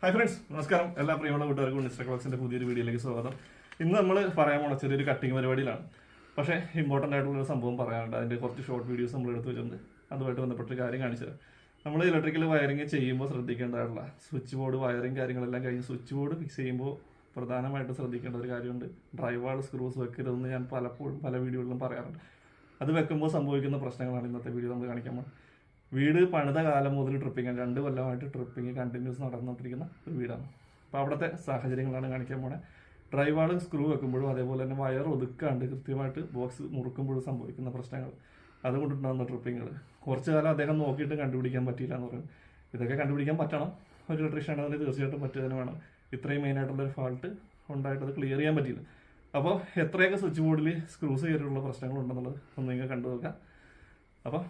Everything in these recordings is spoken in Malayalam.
ഹായ് ഫ്രണ്ട്സ് നമസ്കാരം. എല്ലാ പ്രിയമുള്ള കൂട്ടുകാർക്കും മിസ്റ്റർ ക്ലോക്സിന്റെ പുതിയൊരു വീഡിയോയിലേക്ക് സ്വാഗതം. ഇന്ന് നമ്മൾ പറയാൻ പോണ ചെറിയൊരു കട്ടിങ് പരിപാടിയിലാണ്. പക്ഷേ ഇമ്പോർട്ടന്റ് ആയിട്ടുള്ള ഒരു സംഭവം പറയാനുണ്ട്. അതിന്റെ കുറച്ച് ഷോർട്ട് വീഡിയോസ് നമ്മൾ എടുത്തു വെച്ചിട്ടുണ്ട്. അതുമായിട്ട് ബന്ധപ്പെട്ട കാര്യം കാണിച്ചത് നമ്മൾ ഇലക്ട്രിക്കൽ വയറിങ് ചെയ്യുമ്പോൾ ശ്രദ്ധിക്കേണ്ടതായിട്ടുള്ള സ്വിച്ച് ബോർഡ് വയറിങ് കാര്യങ്ങളെല്ലാം കഴിഞ്ഞ് സ്വിച്ച് ബോർഡ് ഫിക്സ് ചെയ്യുമ്പോൾ പ്രധാനമായിട്ട് ശ്രദ്ധിക്കേണ്ട ഒരു കാര്യമുണ്ട്. ഡ്രൈവാൾ സ്ക്രൂസ് വെക്കരുതെന്ന് ഞാൻ പലപ്പോഴും പല വീഡിയോകളിലും പറയാറുണ്ട്. അത് വെക്കുമ്പോൾ സംഭവിക്കുന്ന പ്രശ്നങ്ങളാണ് ഇന്നത്തെ വീഡിയോ നമ്മൾ കാണിക്കാൻ പോകുന്നത് വീട് പണിത കാലം മുതൽ ട്രിപ്പിങ് രണ്ട് കൊല്ലമായിട്ട് ട്രിപ്പിങ് കണ്ടിന്യൂസ് നടന്നുകൊണ്ടിരിക്കുന്ന ഒരു വീടാണ്. അപ്പോൾ അവിടുത്തെ സാഹചര്യങ്ങളാണ് കാണിക്കാൻ പോണേ. ഡ്രൈവാൾ സ്ക്രൂ വെക്കുമ്പോഴും അതേപോലെ തന്നെ വയർ ഒതുക്കാണ്ട് കൃത്യമായിട്ട് ബോക്സ് മുറുക്കുമ്പോഴും സംഭവിക്കുന്ന പ്രശ്നങ്ങൾ. അതുകൊണ്ടുണ്ടാകുന്ന ട്രിപ്പിങ്ങൾ കുറച്ച് കാലം അദ്ദേഹം നോക്കിയിട്ട് കണ്ടുപിടിക്കാൻ പറ്റിയില്ല എന്ന് പറയും. ഇതൊക്കെ കണ്ടുപിടിക്കാൻ പറ്റണം. ഒരു ഇലക്ട്രീഷ്യൻ അതിന് തീർച്ചയായിട്ടും പറ്റുന്നതിന് വേണം. ഇത്രയും മെയിനായിട്ടുള്ളൊരു ഫാൾട്ട് ഉണ്ടായിട്ട് അത് ക്ലിയർ ചെയ്യാൻ പറ്റിയില്ല. അപ്പോൾ എത്രയൊക്കെ സ്വിച്ച് ബോർഡിൽ സ്ക്രൂസ് കയറിയുള്ള പ്രശ്നങ്ങളുണ്ടെന്നുള്ളത് ഒന്ന് നിങ്ങൾ കണ്ടു നോക്കാം അപ്പോൾ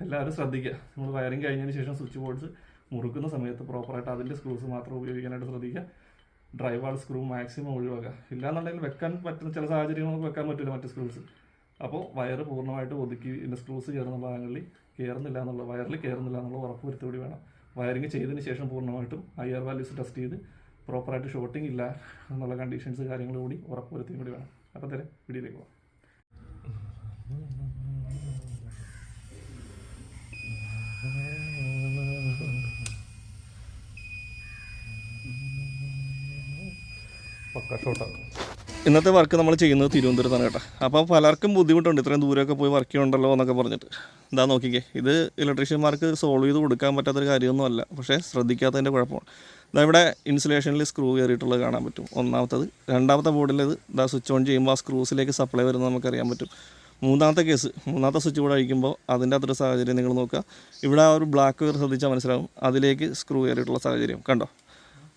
എല്ലാവരും ശ്രദ്ധിക്കുക നമ്മൾ വയറിങ് കഴിഞ്ഞതിന് ശേഷം സ്വിച്ച് ബോർഡ്സ് മുറുക്കുന്ന സമയത്ത് പ്രോപ്പറായിട്ട് അതിന്റെ സ്ക്രൂസ് മാത്രം ഉപയോഗിക്കാനായിട്ട് ശ്രദ്ധിക്കുക ഡ്രൈവാൾ സ്ക്രൂ മാക്സിമം ഒഴിവാക്കുക ഇല്ലാന്നുണ്ടെങ്കിൽ വെക്കാൻ പറ്റുന്ന ചില സാഹചര്യങ്ങൾ നമുക്ക് വെക്കാൻ പറ്റില്ല മറ്റ് സ്ക്രൂസ് അപ്പോൾ വയറ് പൂർണമായിട്ട് ഒതുക്കി ഇതിന്റെ സ്ക്രൂസ് കയറുന്ന ഭാഗങ്ങളിൽ കയറുന്നില്ല എന്നുള്ള വയറിൽ കയറുന്നില്ല എന്നുള്ള ഉറപ്പ് വരുത്തുകൂടി വേണം. വയറിങ് ചെയ്തതിന് ശേഷം പൂർണമായിട്ടും ഹയർ വാല്യൂസ് ടെസ്റ്റ് ചെയ്ത് പ്രോപ്പറായിട്ട് ഷോർട്ടിംഗ് ഇല്ല എന്നുള്ള കണ്ടീഷൻസ് കാര്യങ്ങളും കൂടി ഉറപ്പ് വരുത്തിയും കൂടി വേണം. അപ്പോൾ തന്നെ വീഡിയോയിലേക്ക് പോകാം. ഇന്നത്തെ വർക്ക് നമ്മൾ ചെയ്യുന്നത് തിരുവനന്തപുരത്താണ് കേട്ടോ. അപ്പോൾ പലർക്കും ബുദ്ധിമുട്ടുണ്ട്. ഇത്രയും ദൂരമൊക്കെ പോയി വർക്ക് ചെയ്യണ്ടല്ലോ എന്നൊക്കെ പറഞ്ഞിട്ട്. എന്താ നോക്കിക്കേ. ഇത് ഇലക്ട്രീഷ്യന്മാർക്ക് സോൾവ് ചെയ്ത് കൊടുക്കാൻ പറ്റാത്തൊരു കാര്യമൊന്നും അല്ല. പക്ഷേ ശ്രദ്ധിക്കാത്തതിന്റെ കുഴപ്പമാണ്. ഇതാ ഇവിടെ ഇൻസുലേഷനിൽ സ്ക്രൂ കയറിയിട്ടുള്ളത് കാണാൻ പറ്റും. ഒന്നാമത്തത്. രണ്ടാമത്തെ ബോർഡിലത് ഇത് സ്വിച്ച് ഓൺ ചെയ്യുമ്പോൾ ആ സ്ക്രൂസിലേക്ക് സപ്ലൈ വരുന്നത് നമുക്കറിയാൻ പറ്റും. മൂന്നാമത്തെ കേസ് മൂന്നാമത്തെ സ്വിച്ച് കൂടെ അഴിക്കുമ്പോൾ അതിന്റെ അത്ര സാഹചര്യം നിങ്ങൾ നോക്കുക. ഇവിടെ ആ ഒരു ബ്ലാക്ക് വയർ ശ്രദ്ധിച്ചാൽ മനസ്സിലാവും. അതിലേക്ക് സ്ക്രൂ കയറിയിട്ടുള്ള സാഹചര്യം. കണ്ടോ?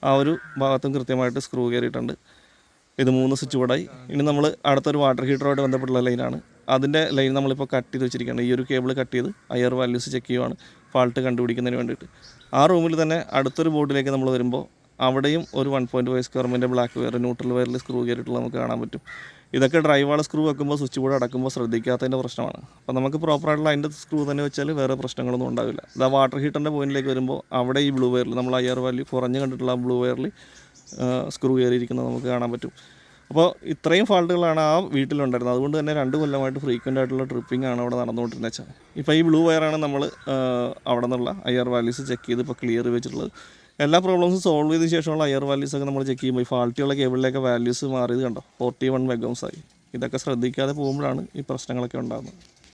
ആ ഒരു ഭാഗത്തും കൃത്യമായിട്ട് സ്ക്രൂ കയറിയിട്ടുണ്ട് ഇത് മൂന്ന് സ്വിച്ച് ബോർഡായി ഇനി നമ്മൾ അടുത്തൊരു വാട്ടർ ഹീറ്ററുമായിട്ട് ബന്ധപ്പെട്ടുള്ള ലൈനാണ് അതിന്റെ ലൈൻ നമ്മളിപ്പോൾ കട്ട് ചെയ്ത് വെച്ചിരിക്കുകയാണ്. ഈ ഒരു കേബിൾ കട്ട് ചെയ്ത് അയർ വാല്യൂസ് ചെക്ക് ചെയ്യുവാണ് ഫാൾട്ട് കണ്ടുപിടിക്കുന്നതിന് വേണ്ടിയിട്ട്. ആ റൂമിൽ തന്നെ അടുത്തൊരു ബോർഡിലേക്ക് നമ്മൾ വരുമ്പോൾ അവിടെയും ഒരു വൺ പോയിന്റ് ഫൈവ് സ്ക്വയർമിന്റെ ബ്ലാക്ക് വയർ ന്യൂട്രൽ വയറിൽ സ്ക്രൂ കയറിയിട്ടുള്ള നമുക്ക് കാണാൻ പറ്റും. ഇതൊക്കെ ഡ്രൈവാൾ സ്ക്രൂ വെക്കുമ്പോൾ സ്വിച്ച് ബോർഡ് അടക്കുമ്പോൾ ശ്രദ്ധിക്കാത്തതിന്റെ പ്രശ്നമാണ്. അപ്പോൾ നമുക്ക് പ്രോപ്പറായിട്ടുള്ള അതിന്റെ സ്ക്രൂ തന്നെ വെച്ചാൽ വേറെ പ്രശ്നങ്ങളൊന്നും ഉണ്ടാവില്ല. ഇതാ വാട്ടർ ഹീറ്ററിന്റെ പോയിന്റിലേക്ക് വരുമ്പോൾ അവിടെ ഈ ബ്ലൂ വയറിൽ നമ്മൾ അയ്യർ വാലി വാല്യൂ കുറഞ്ഞ് കണ്ടിട്ടുള്ള ബ്ലൂ വയറിൽ സ്ക്രൂ കയറിയിരിക്കുന്നത് നമുക്ക് കാണാൻ പറ്റും. അപ്പോൾ ഇത്രയും ഫാൾട്ടുകളാണ് ആ വീട്ടിലുണ്ടായിരുന്നത്. അതുകൊണ്ട് തന്നെ രണ്ട് കൊല്ലമായിട്ട് ഫ്രീക്വന്റ് ആയിട്ടുള്ള ട്രിപ്പിംഗ് ആണ് അവിടെ നടന്നുകൊണ്ടിരുന്നത് വെച്ചാൽ ഇപ്പോൾ ഈ ബ്ലൂ വയറാണ് നമ്മൾ അവിടെ നിന്നുള്ള അയ്യർ വാല്യൂസ് ചെക്ക് ചെയ്ത് ഇപ്പോൾ ക്ലിയർ വെച്ചിട്ടുള്ളത്. എല്ലാ പ്രോബ്ലംസും സോൾവ് ചെയ്ത ശേഷമുള്ള അയർ വാല്യൂസ് ഒക്കെ നമ്മൾ ചെക്ക് ചെയ്യുമ്പോൾ ഈ ഫാൾട്ടിയുള്ള കേബിളിലേക്ക് വാല്യൂസ് മാറിയത് കണ്ടോ? ഫോർട്ടി വൺ മെഗംസ് ആയി. ഇതൊക്കെ ശ്രദ്ധിക്കാതെ പോകുമ്പോഴാണ് ഈ പ്രശ്നങ്ങളൊക്കെ ഉണ്ടാകുന്നത്